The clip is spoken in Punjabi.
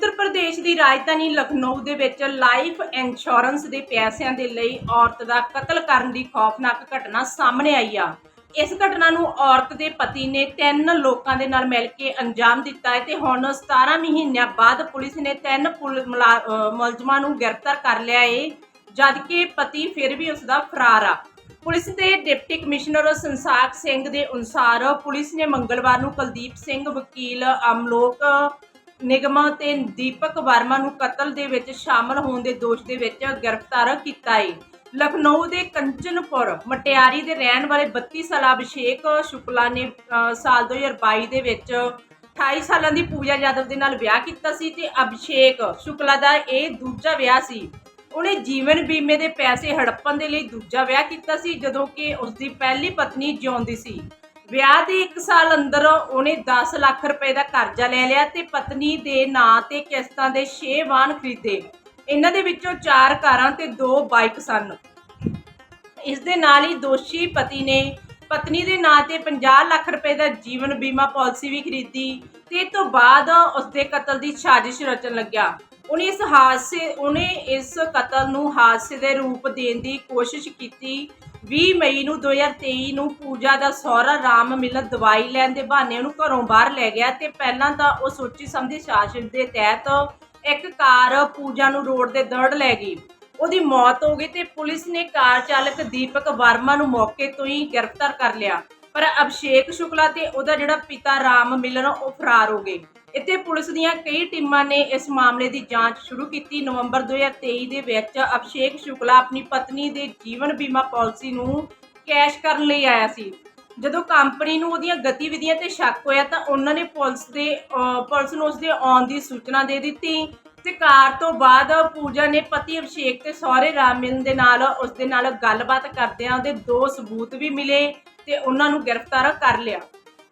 ਉੱਤਰ ਪ੍ਰਦੇਸ਼ ਦੀ ਰਾਜਧਾਨੀ ਲਖਨਊ ਦੇ ਵਿੱਚ ਲਾਈਫ ਇੰਸ਼ੋਰੈਂਸ ਦੇ ਪੈਸਿਆਂ ਦੇ ਲਈ ਔਰਤ ਦਾ ਕਤਲ ਕਰਨ ਦੀ ਖੌਫਨਾਕ ਘਟਨਾ ਸਾਹਮਣੇ ਆਈ ਆ। ਇਸ ਘਟਨਾ ਨੂੰ ਔਰਤ ਦੇ ਪਤੀ ਨੇ ਤਿੰਨ ਲੋਕਾਂ ਦੇ ਨਾਲ ਮਿਲ ਕੇ ਅੰਜਾਮ ਦਿੱਤਾ ਹੈ ਤੇ ਹੁਣ 17 ਮਹੀਨਿਆਂ ਬਾਅਦ ਪੁਲਿਸ ਨੇ ਤਿੰਨ ਪੁਲ- ਮੁਲਾ- ਮੁਲਜ਼ਮਾਂ ਨੂੰ ਗ੍ਰਿਫਤਾਰ ਕਰ ਲਿਆ ਏ ਜਦਕਿ ਪਤੀ ਫਿਰ ਵੀ ਉਸ ਦਾ ਫਰਾਰ ਆ। ਪੁਲਿਸ ਦੇ ਡਿਪਟੀ ਕਮਿਸ਼ਨਰ ਸੰਸਾਕ ਸਿੰਘ ਦੇ ਅਨੁਸਾਰ ਪੁਲਿਸ ਨੇ ਮੰਗਲਵਾਰ ਨੂੰ ਕੁਲਦੀਪ ਸਿੰਘ, ਵਕੀਲ, ਅਮਲੋਕ ਨਿਗਮਾ ਤੇ ਦੀਪਕ ਵਰਮਾ ਨੂੰ ਕਤਲ ਦੇ ਵਿੱਚ ਸ਼ਾਮਲ ਹੋਣ ਦੇ ਦੋਸ਼ ਦੇ ਵਿੱਚ ਗ੍ਰਿਫਤਾਰ ਕੀਤਾ ਹੈ ਲਖਨਊ ਦੇ ਕੰਚਨਪੁਰ ਮਟਿਆਰੀ ਦੇ ਰਹਿਣ ਵਾਲੇ 32 ਸਾਲਾ ਅਭਿਸ਼ੇਕ ਸ਼ੁਕਲਾ ਨੇ ਅ, ਸਾਲ 2022 ਦੇ ਵਿੱਚ 28 ਸਾਲਾਂ ਦੀ ਪੂਜਾ ਯਾਦਵ ਦੇ ਨਾਲ ਵਿਆਹ ਕੀਤਾ ਸੀ ਤੇ ਅਭਿਸ਼ੇਕ ਸ਼ੁਕਲਾ ਦਾ ਇਹ ਦੂਜਾ ਵਿਆਹ ਸੀ। ਉਹਨੇ ਜੀਵਨ ਬੀਮੇ ਦੇ ਪੈਸੇ ਹੜੱਪਣ ਦੇ ਲਈ ਦੂਜਾ ਵਿਆਹ ਕੀਤਾ ਸੀ ਜਦੋਂ ਕਿ ਉਸ ਦੀ ਪਹਿਲੀ ਪਤਨੀ ਜਿਉਂਦੀ ਸੀ। ਵਿਆਹ ਦੇ 1 ਸਾਲ ਅੰਦਰ ਉਹਨੇ 10 ਲੱਖ ਰੁਪਏ ਦਾ ਕਰਜ਼ਾ ਲੈ ਲਿਆ ਤੇ ਪਤਨੀ ਦੇ ਨਾਂ ਤੇ ਕਿਸ਼ਤਾਂ ਦੇ 6 ਵਾਹਨ ਖਰੀਦੇ। ਇਹਨਾਂ ਦੇ ਵਿੱਚੋਂ 4 ਕਾਰਾਂ ਤੇ 2 ਬਾਈਕ ਸਨ। ਇਸ ਦੇ ਨਾਲ ਹੀ ਦੋਸ਼ੀ ਪਤੀ ਨੇ ਪਤਨੀ ਦੇ ਨਾਂ ਤੇ 50 ਲੱਖ ਰੁਪਏ ਦਾ ਜੀਵਨ ਬੀਮਾ ਪਾਲਿਸੀ ਵੀ ਖਰੀਦੀ ਤੇ ਇਹ ਤੋਂ ਬਾਅਦ ਉਸ ਦੇ ਕਤਲ ਦੀ ਸਾਜ਼ਿਸ਼ ਰਚਣ ਲੱਗਿਆ। ਉਹਨੇ ਇਸ ਹਾਦਸੇ, ਉਹਨੇ ਇਸ ਕਤਲ ਨੂੰ ਹਾਦਸੇ ਦੇ ਰੂਪ ਦੇਣ ਦੀ ਕੋਸ਼ਿਸ਼ ਕੀਤੀ। 20 ਮਈ ਨੂੰ 2023 ਨੂੰ ਪੂਜਾ ਦਾ ਸਹੁਰਾ ਰਾਮ ਮਿਲਨ ਦਵਾਈ ਲੈਣ ਦੇ ਬਹਾਨੇ ਉਹਨੂੰ ਘਰੋਂ ਬਾਹਰ ਲੈ ਗਿਆ ਤੇ ਪਹਿਲਾਂ ਤਾਂ ਉਹ ਸੋਚੀ ਸਮਝੀ ਸ਼ਾਸਨ ਦੇ ਤਹਿਤ ਇੱਕ ਕਾਰ ਪੂਜਾ ਨੂੰ ਰੋਡ ਦੇ ਦੜ ਲੈ ਗਈ। ਉਹਦੀ ਮੌਤ ਹੋ ਗਈ ਤੇ ਪੁਲਿਸ ਨੇ ਕਾਰ ਚਾਲਕ ਦੀਪਕ ਵਰਮਾ ਨੂੰ ਮੌਕੇ ਤੋਂ ਹੀ ਗ੍ਰਿਫਤਾਰ ਕਰ ਲਿਆ। ਪਰ ਅਭਿਸ਼ੇਕ ਸ਼ੁਕਲਾ ਤੇ ਉਹਦਾ ਜਿਹੜਾ ਪਿਤਾ ਰਾਮ ਮਿਲਨ ਉਹ ਫਰਾਰ ਹੋ ਗਏ। ਇੱਥੇ ਪੁਲਿਸ ਦੀਆਂ ਕਈ ਟੀਮਾਂ ਨੇ ਇਸ ਮਾਮਲੇ ਦੀ ਜਾਂਚ ਸ਼ੁਰੂ ਕੀਤੀ। ਨਵੰਬਰ 2023 ਦੇ ਵਿੱਚ ਅਭਿਸ਼ੇਕ ਸ਼ੁਕਲਾ ਆਪਣੀ ਪਤਨੀ ਦੇ ਜੀਵਨ ਬੀਮਾ ਪਾਲਿਸੀ ਨੂੰ ਕੈਸ਼ ਕਰਨ ਲਈ ਆਇਆ ਸੀ। ਜਦੋਂ ਕੰਪਨੀ ਨੂੰ ਉਹਦੀਆਂ ਗਤੀਵਿਧੀਆਂ ਤੇ ਸ਼ੱਕ ਹੋਇਆ ਤਾਂ ਉਹਨਾਂ ਨੇ ਪੁਲਿਸ ਦੇ ਅਹ, ਪੁਲਿਸ ਨੂੰ ਉਸਦੇ ਆਉਣ ਦੀ ਸੂਚਨਾ ਦੇ ਦਿੱਤੀ। ਤੇ ਕਾਰ ਤੋਂ ਬਾਅਦ ਪੂਜਾ ਨੇ ਪਤੀ ਅਭਿਸ਼ੇਕ ਤੇ ਸਹੁਰੇ ਰਾਮ ਦੇ ਨਾਲ ਉਸ ਦੇ ਨਾਲ ਗੱਲਬਾਤ ਕਰਦਿਆਂ ਉਹਦੇ ਦੋ ਸਬੂਤ ਵੀ ਮਿਲੇ ਤੇ ਉਹਨਾਂ ਨੂੰ ਗ੍ਰਿਫਤਾਰ ਕਰ ਲਿਆ।